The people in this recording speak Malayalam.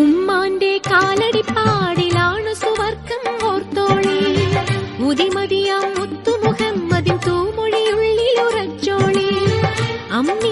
ഉമ്മാന്റെ കാലടിപ്പാടിലാണു സുവർഗം ഓർത്തോളി. മുതിമതിയാം മുത്തുമുഖമ്മതിൻ തൂമൊഴിയുള്ളിലുറച്ചോളി. അമ്മി